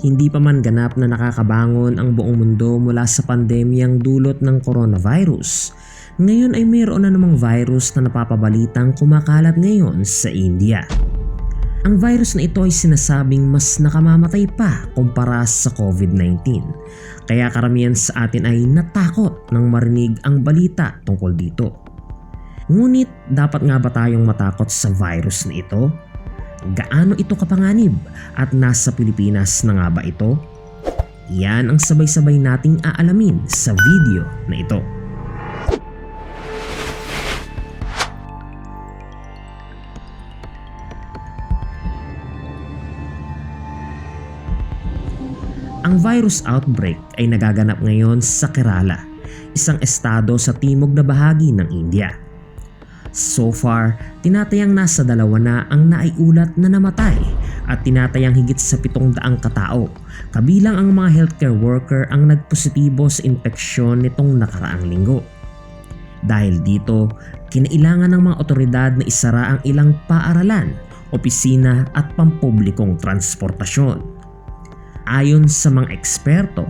Hindi pa man ganap na nakakabangon ang buong mundo mula sa pandemyang dulot ng coronavirus, ngayon ay mayroon na namang virus na napapabalitang kumakalat ngayon sa India. Ang virus na ito ay sinasabing mas nakamamatay pa kumpara sa COVID-19. Kaya karamihan sa atin ay natakot nang marinig ang balita tungkol dito. Ngunit dapat nga ba tayong matakot sa virus na ito? Gaano ito kapanganib at nasa Pilipinas na nga ba ito? Yan ang sabay-sabay nating aalamin sa video na ito. Ang virus outbreak ay nagaganap ngayon sa Kerala, isang estado sa timog na bahagi ng India. So far, tinatayang nasa dalawa na ang naiulat na namatay at tinatayang higit sa pitong daang katao, kabilang ang mga healthcare worker ang nagpositibo sa infeksyon nitong nakaraang linggo. Dahil dito, kinailangan ng mga otoridad na isara ang ilang paaralan, opisina at pampublikong transportasyon. Ayon sa mga eksperto,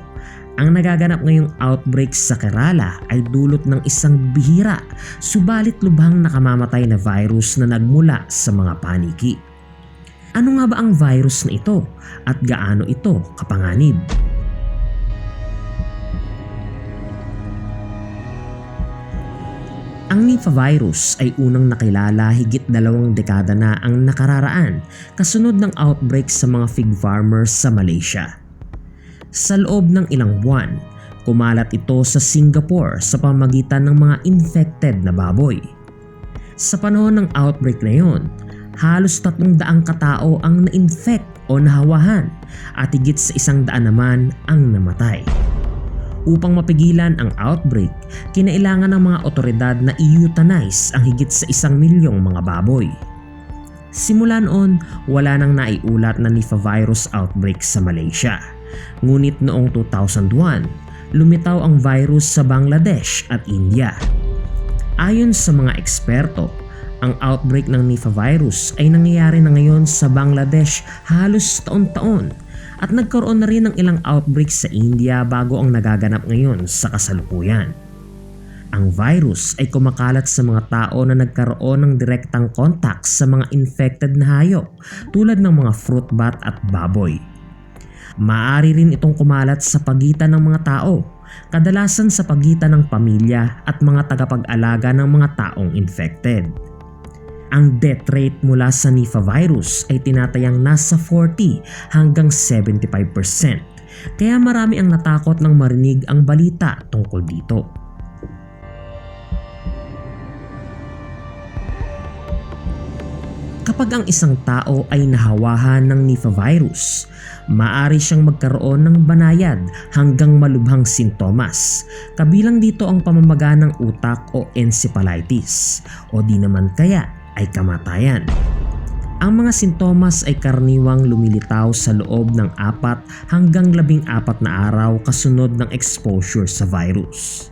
ang nagaganap ngayong outbreak sa Kerala ay dulot ng isang bihira subalit lubhang nakamamatay na virus na nagmula sa mga paniki. Ano nga ba ang virus na ito at gaano ito kapanganib? Ang Nipah virus ay unang nakilala higit dalawang dekada na ang nakararaan kasunod ng outbreak sa mga fig farmers sa Malaysia. Sa loob ng ilang buwan, kumalat ito sa Singapore sa pamagitan ng mga infected na baboy. Sa panahon ng outbreak na yon, halos tatlong daang katao ang na-infect o nahawahan at higit sa isang daan naman ang namatay. Upang mapigilan ang outbreak, kinailangan ng mga otoridad na i-euthanize ang higit sa isang milyong mga baboy. Simula noon, wala nang naiulat na Nipah virus outbreak sa Malaysia. Ngunit noong 2001, lumitaw ang virus sa Bangladesh at India. Ayon sa mga eksperto, ang outbreak ng Nipah virus ay nangyayari na ngayon sa Bangladesh halos taon-taon at nagkaroon na rin ng ilang outbreaks sa India bago ang nagaganap ngayon sa kasalukuyan. Ang virus ay kumakalat sa mga tao na nagkaroon ng direktang contact sa mga infected na hayop tulad ng mga fruit bat at baboy. Maaari rin itong kumalat sa pagitan ng mga tao, kadalasan sa pagitan ng pamilya at mga tagapag-alaga ng mga taong infected. Ang death rate mula sa Nipah virus ay tinatayang nasa 40 hanggang 75%. Kaya marami ang natakot nang marinig ang balita tungkol dito. Kapag ang isang tao ay nahawahan ng Nipah virus, maaari siyang magkaroon ng banayad hanggang malubhang sintomas. Kabilang dito ang pamamaga ng utak o encephalitis o di naman kaya ay kamatayan. Ang mga sintomas ay karaniwang lumilitaw sa loob ng apat hanggang labing apat na araw kasunod ng exposure sa virus.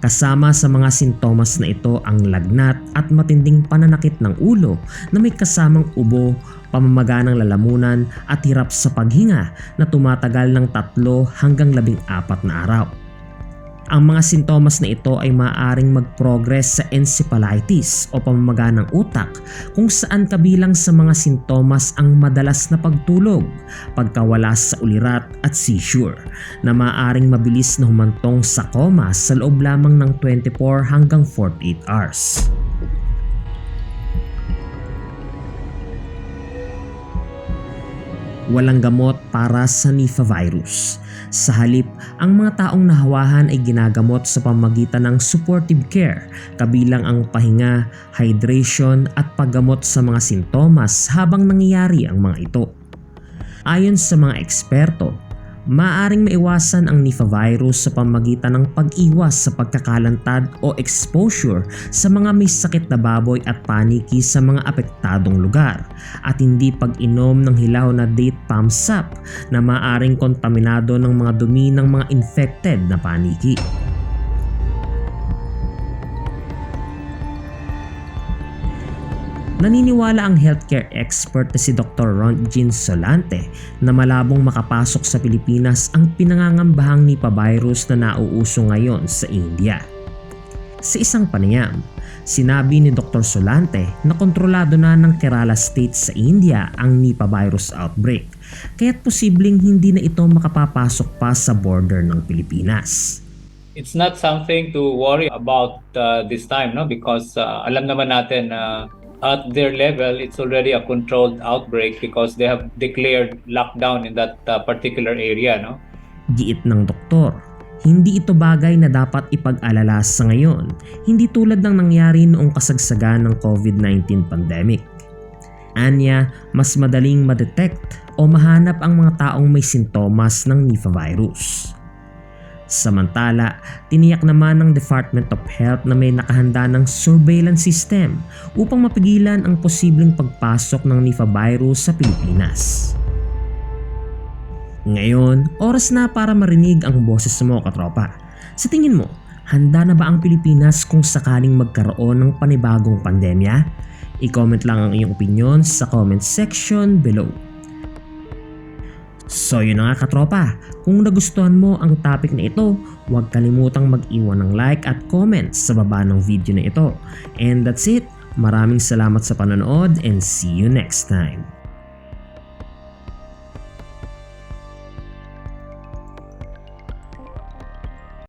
Kasama sa mga sintomas na ito ang lagnat at matinding pananakit ng ulo na may kasamang ubo, pamamaga ng lalamunan at hirap sa paghinga na tumatagal ng tatlo hanggang labing apat na araw. Ang mga sintomas na ito ay maaaring mag-progress sa encephalitis o pamamaga ng utak kung saan kabilang sa mga sintomas ang madalas na pagtulog, pagkawala sa ulirat at seizure na maaaring mabilis na humantong sa coma sa loob lamang ng 24 hanggang 48 hours. Walang gamot para sa Nipah virus. Sa halip, ang mga taong nahawahan ay ginagamot sa pamagitan ng supportive care, kabilang ang pahinga, hydration at paggamot sa mga sintomas habang nangyayari ang mga ito. Ayon sa mga eksperto, maaring maiwasan ang Nipah virus sa pamagitan ng pag-iwas sa pagkakalantad o exposure sa mga may sakit na baboy at paniki sa mga apektadong lugar at hindi pag-inom ng hilaw na date palm sap na maaring kontaminado ng mga dumi ng mga infected na paniki. Naniniwala ang healthcare expert na si Dr. Ron Jean Solante na malabong makapasok sa Pilipinas ang pinangangambahang Nipah virus na nauuso ngayon sa India. Sa isang panayam, sinabi ni Dr. Solante na kontrolado na ng Kerala State sa India ang Nipah virus outbreak kaya't posibleng hindi na ito makapapasok pa sa border ng Pilipinas. it's not something to worry about uh, this time, no? Because uh, alam naman natin na at their level, it's already a controlled outbreak because they have declared lockdown in that uh, particular area, no? Giit ng doktor, hindi ito bagay na dapat ipag-alala sa ngayon, hindi tulad ng nangyari noong kasagsagan ng COVID-19 pandemic. Anya, mas madaling madetect o mahanap ang mga taong may sintomas ng Nipah virus. Samantala, tiniyak naman ng Department of Health na may nakahanda ng surveillance system upang mapigilan ang posibleng pagpasok ng Nipah virus sa Pilipinas. Ngayon, oras na para marinig ang boses mo katropa. Sa tingin mo, handa na ba ang Pilipinas kung sakaling magkaroon ng panibagong pandemya? I-comment lang ang iyong opinion sa comment section below. So yun na nga katropa, kung nagustuhan mo ang topic na ito, huwag kalimutang mag-iwan ng like at comment sa baba ng video na ito. And that's it, maraming salamat sa panonood and see you next time.